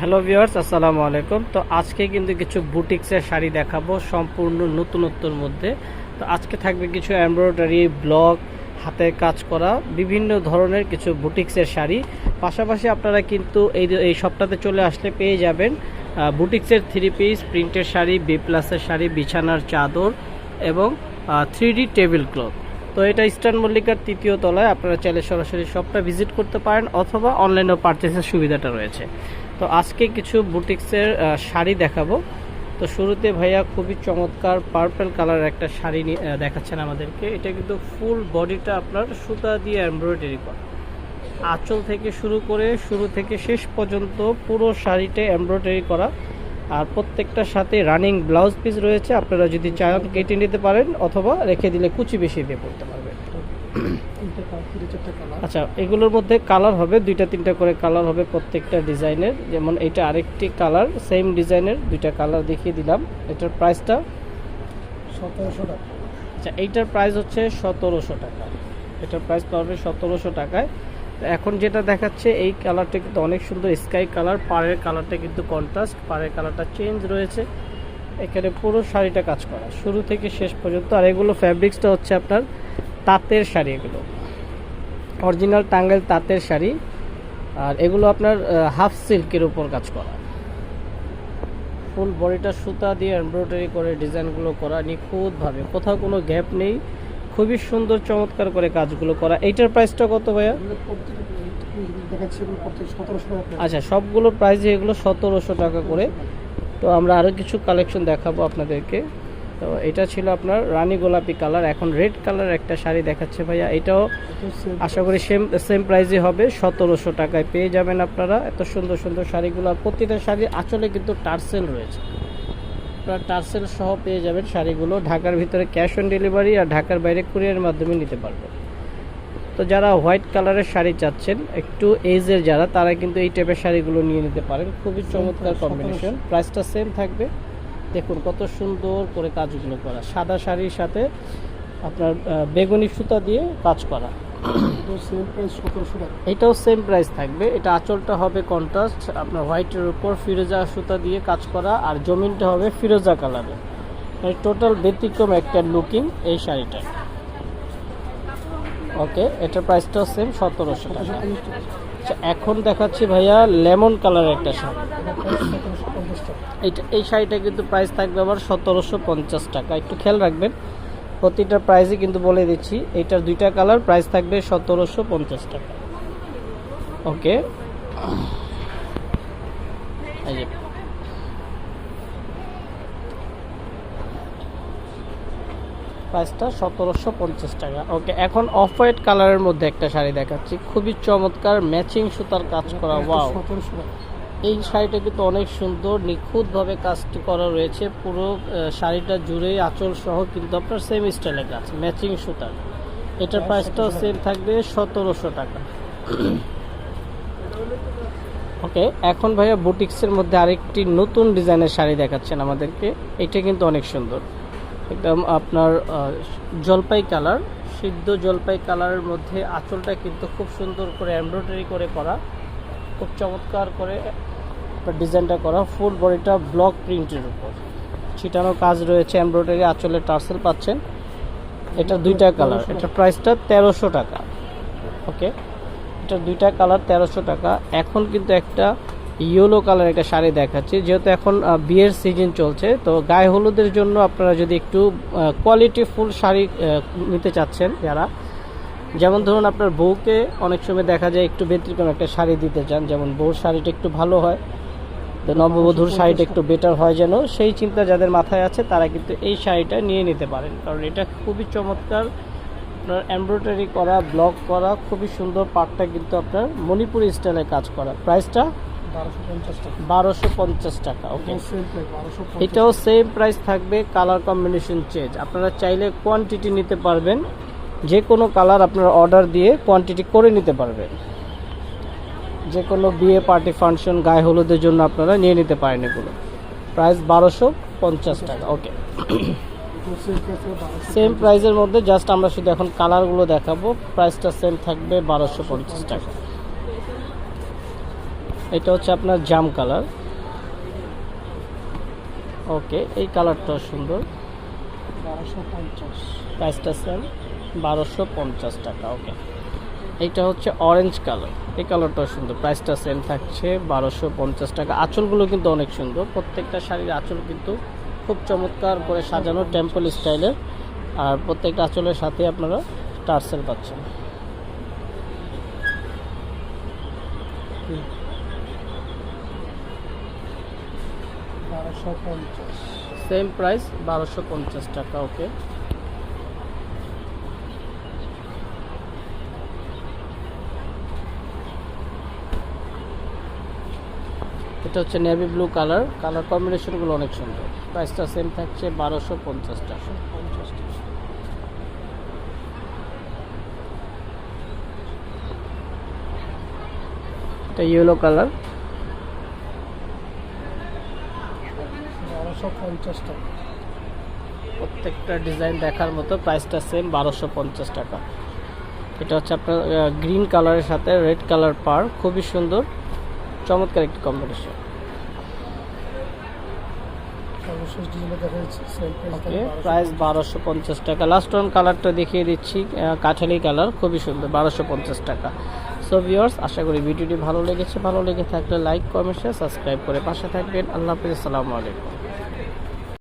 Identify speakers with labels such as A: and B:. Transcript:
A: Hello viewers, আসসালামু আলাইকুম। তো আজকে কিন্তু কিছু বুটিক্সের শাড়ি দেখাবো সম্পূর্ণ নতুনত্বর মধ্যে। তো আজকে থাকবে কিছু এমব্রয়ডারি ব্লক হাতের কাজ করা, বিভিন্ন ধরনের কিছু বুটিক্সের শাড়ি। পাশাপাশি আপনারা কিন্তু এই এই সপ্তাহে চলে আসলে পেয়ে যাবেন বুটিক্সের থ্রি পিস প্রিন্টের শাড়ি বি প্লাসের শাড়ি, বিছানার চাদর এবং থ্রি ডি টেবিল ক্লথ তো এটা ইস্টার্ন মল্লিকার তৃতীয় তলায় আপনারা চাইলে সরাসরি শপটা ভিজিট করতে পারেন অথবা অনলাইনেও পারচেসের সুবিধাটা রয়েছে। তো আজকে কিছু বুটিক্সের শাড়ি দেখাবো। তো শুরুতে ভাইয়া খুবই চমৎকার পার্পল কালার একটা শাড়ি দেখাচ্ছেন আমাদেরকে। এটা কিন্তু ফুল বডিটা আপনার সুতা দিয়ে এমব্রয়ডারি করা। আঁচল থেকে শুরু করে শুরু থেকে শেষ পর্যন্ত পুরো শাড়িতে এমব্রয়ডারি করা। আর প্রত্যেকটার সাথে রানিং ব্লাউজ পিস রয়েছে। আপনারা যদি চান কেটে নিতে পারেন অথবা রেখে দিলে কুচি বেশি দিয়ে পড়তে পারবেন। আচ্ছা এগুলোর মধ্যে কালার হবে দুইটা তিনটা করে কালার হবে প্রত্যেকটা ডিজাইনের। যেমন এটা আরেকটি কালার সেম ডিজাইনের দুইটা কালার দেখিয়ে দিলাম। এটার প্রাইসটা
B: সতেরোশো টাকা।
A: আচ্ছা এইটার প্রাইস হচ্ছে সতেরোশো টাকা। এটার প্রাইস পাবে সতেরোশো টাকায়। তো এখন যেটা দেখাচ্ছে এই কালারটা কিন্তু অনেক সুন্দর স্কাই কালার পাড়ের কালারটা কিন্তু কন্ট্রাস্ট পাড়ের কালারটা চেঞ্জ রয়েছে। এখানে পুরো শাড়িটা কাজ করা। শুরু থেকে শেষ পর্যন্ত আর এগুলো ফ্যাব্রিক্সটা হচ্ছে আপনার তাঁতের শাড়ি এগুলো। অরিজিনাল টাঙ্গাইল তাঁতের শাড়ি। আর এগুলো আপনার হাফ সিল্কের উপর কাজ করা। ফুল বডিটা সুতা দিয়ে এমব্রয়ডারি করে ডিজাইনগুলো করা নিখুঁতভাবে। কোথাও কোনো গ্যাপ নেই। খুবই সুন্দর, চমৎকার করে কাজগুলো করা। এইটার প্রাইসটা কত ভাইয়া। আচ্ছা সবগুলোর প্রাইস এগুলো সতেরোশো টাকা করে। তো আমরা আরও কিছু কালেকশন দেখাবো আপনাদেরকে। তো এটা ছিল আপনার রানী গোলাপি কালার। এখন রেড কালার একটা শাড়ি দেখাচ্ছে ভাইয়া। এটাও আশা করি সেম সেম প্রাইসই হবে। সতেরোশো টাকায় পেয়ে যাবেন আপনারা। এত সুন্দর সুন্দর শাড়িগুলো। আর প্রতিটা শাড়ির আঁচলে কিন্তু টার্সেল রয়েছে। আপনারা টার্সেল সহ পেয়ে যাবেন শাড়িগুলো। ঢাকার ভিতরে ক্যাশ অন ডেলিভারি আর ঢাকার বাইরে কুরিয়ারের মাধ্যমে নিতে পারবেন। তো যারা হোয়াইট কালারের শাড়ি চাচ্ছেন একটু এজের যারা তারা কিন্তু এই টাইপের শাড়িগুলো নিয়ে নিতে পারেন। খুবই চমৎকার কম্বিনেশন প্রাইসটা সেম থাকবে। দেখুন কত সুন্দর করে কাজগুলো করা। সাদা শাড়ির সাথে আপনার বেগুনি সুতা দিয়ে কাজ করা।
B: এটাও সেম প্রাইস
A: এটাও সেম প্রাইস থাকবে। এটা আঁচলটা হবে কন্ট্রাস্ট আপনার হোয়াইটের উপর ফিরোজা সুতা দিয়ে কাজ করা আর জমিনটা হবে ফিরোজা কালারে টোটাল ব্যতিক্রম একটা লুকিং এই শাড়িটা। ওকে এটার প্রাইসটাও সেম সতেরোশো টাকা। আচ্ছা, এখন দেখাচ্ছি ভাইয়া লেমন কালারের একটা শাড়ি। এইটা এই শাড়িটা কিন্তু প্রাইস থাকবে আবার সতেরোশো পঞ্চাশ টাকা। একটু খেয়াল রাখবেন প্রতিটা প্রাইসই কিন্তু বলে দিচ্ছি এইটার দুইটা কালার প্রাইস থাকবে সতেরোশো পঞ্চাশ টাকা। ওকে প্রাইসটা সতেরোশো পঞ্চাশ টাকা। ওকে এখন অফ হোয়াইট কালারের মধ্যে একটা শাড়ি দেখাচ্ছি। খুবই চমৎকার ম্যাচিং সুতার কাজ করা ওয়াও এই শাড়িটা কিন্তু অনেক সুন্দর নিখুঁতভাবে কাজটি করা রয়েছে পুরো শাড়িটা জুড়ে আঁচল সহ কিন্তু আপনার সেম স্টাইলের কাজ ম্যাচিং সুতার। এটার প্রাইসটাও সেম থাকবে সতেরোশো টাকা। ওকে এখন ভাইয়া বুটিক্সের মধ্যে আরেকটি নতুন ডিজাইনের শাড়ি দেখাচ্ছেন আমাদেরকে। এটা কিন্তু অনেক সুন্দর। একদম আপনার জলপাই কালার সিদ্ধ জলপাই কালারের মধ্যে আঁচলটা কিন্তু খুব সুন্দর করে এমব্রয়ডারি করে করা। খুব চমৎকার করে ডিজাইনটা করা, ফুল বডিটা ব্লক প্রিন্টের উপর। ছিটানো কাজ রয়েছে, এমব্রয়ডারি আঁচলে টার্সেল পাচ্ছেন। এটা দুইটা কালার, এটা প্রাইসটা তেরোশো টাকা। ওকে, এটা দুইটা কালার তেরোশো টাকা। এখন কিন্তু একটা ইয়েলো কালার একটা শাড়ি দেখাচ্ছি, যেহেতু এখন বিয়ের সিজন চলছে, তো গায়ে হলুদের জন্য আপনারা যদি একটু কোয়ালিটি ফুল শাড়ি নিতে চাচ্ছেন যারা যেমন ধরুন আপনার বউকে অনেক সময় দেখা যায় একটু ব্যতিক্রম একটা শাড়ি দিতে চান যেমন বউর শাড়িটা একটু ভালো হয় তো নববধূর শাড়িটা একটু বেটার হয় যেন সেই চিন্তা যাদের মাথায় আছে তারা কিন্তু এই শাড়িটা নিয়ে নিতে পারেন। কারণ এটা খুবই চমৎকার আপনার এমব্রয়ডারি করা ব্লক করা খুবই সুন্দর পাটটা কিন্তু আপনার মণিপুরি স্টাইলে কাজ করা। প্রাইসটা
B: বারোশো পঞ্চাশ টাকা।
A: ওকে
B: এটাও সেম প্রাইস
A: থাকবে কালার কম্বিনেশন চেঞ্জ আপনারা চাইলে কোয়ান্টিটি নিতে পারবেন যে কোনো কালার আপনারা অর্ডার দিয়ে কোয়ান্টিটি করে নিতে পারবেন। যে কোনো বিয়ে পার্টি ফাংশন গায়ে হলুদের জন্য আপনারা নিয়ে নিতে পারেন এগুলো। প্রাইস বারোশো পঞ্চাশ টাকা ওকে
B: সেম প্রাইস
A: সেম প্রাইসের মধ্যে জাস্ট আমরা শুধু এখন কালারগুলো দেখাবো। প্রাইসটা সেম থাকবে বারোশো পঞ্চাশ টাকা। এটা হচ্ছে আপনার জাম কালার ওকে এই কালারটা সুন্দর।
B: বারোশো পঞ্চাশ।
A: প্রাইসটা সেম বারোশো পঞ্চাশ টাকা ওকে এইটা হচ্ছে অরেঞ্জ কালার এই কালারটাও সুন্দর। প্রাইসটা সেম থাকছে, বারোশো পঞ্চাশ টাকা। আঁচলগুলো কিন্তু অনেক সুন্দর। প্রত্যেকটা শাড়ির আঁচল কিন্তু খুব চমৎকার করে সাজানো টেম্পল স্টাইলের আর প্রত্যেকটা আঁচলের সাথে আপনারা টার্সেল পাচ্ছেন। সেম প্রাইস বারোশো পঞ্চাশ টাকা ওকে এটা হচ্ছে নেভি ব্লু কালার কালার কম্বিনেশনগুলো অনেক সুন্দর। প্রাইসটা সেম থাকছে বারোশো পঞ্চাশ টাকা এটা ইয়েলো কালার
B: বারোশো পঞ্চাশ টাকা
A: প্রত্যেকটা ডিজাইন দেখার মতো প্রাইসটা সেম বারোশো পঞ্চাশ টাকা। এটা হচ্ছে আপনার গ্রিন কালারের সাথে রেড কালার পার। খুবই সুন্দর। চমৎকার একটি কম্বিনেশন প্রাইস বারোশো পঞ্চাশ। টাকা। লাস্ট ওয়ান কালারটা দেখিয়ে দিচ্ছি কাঠালি কালার খুবই সুন্দর বারোশো পঞ্চাশ টাকা। সো ভিওর্স আশা করি ভিডিওটি ভালো লেগেছে। ভালো লেগে থাকলে লাইক কমেন্ট শেয়ার সাবস্ক্রাইব করে পাশে থাকবেন। আল্লাহ হাফিজ আসসালামু আলাইকুম।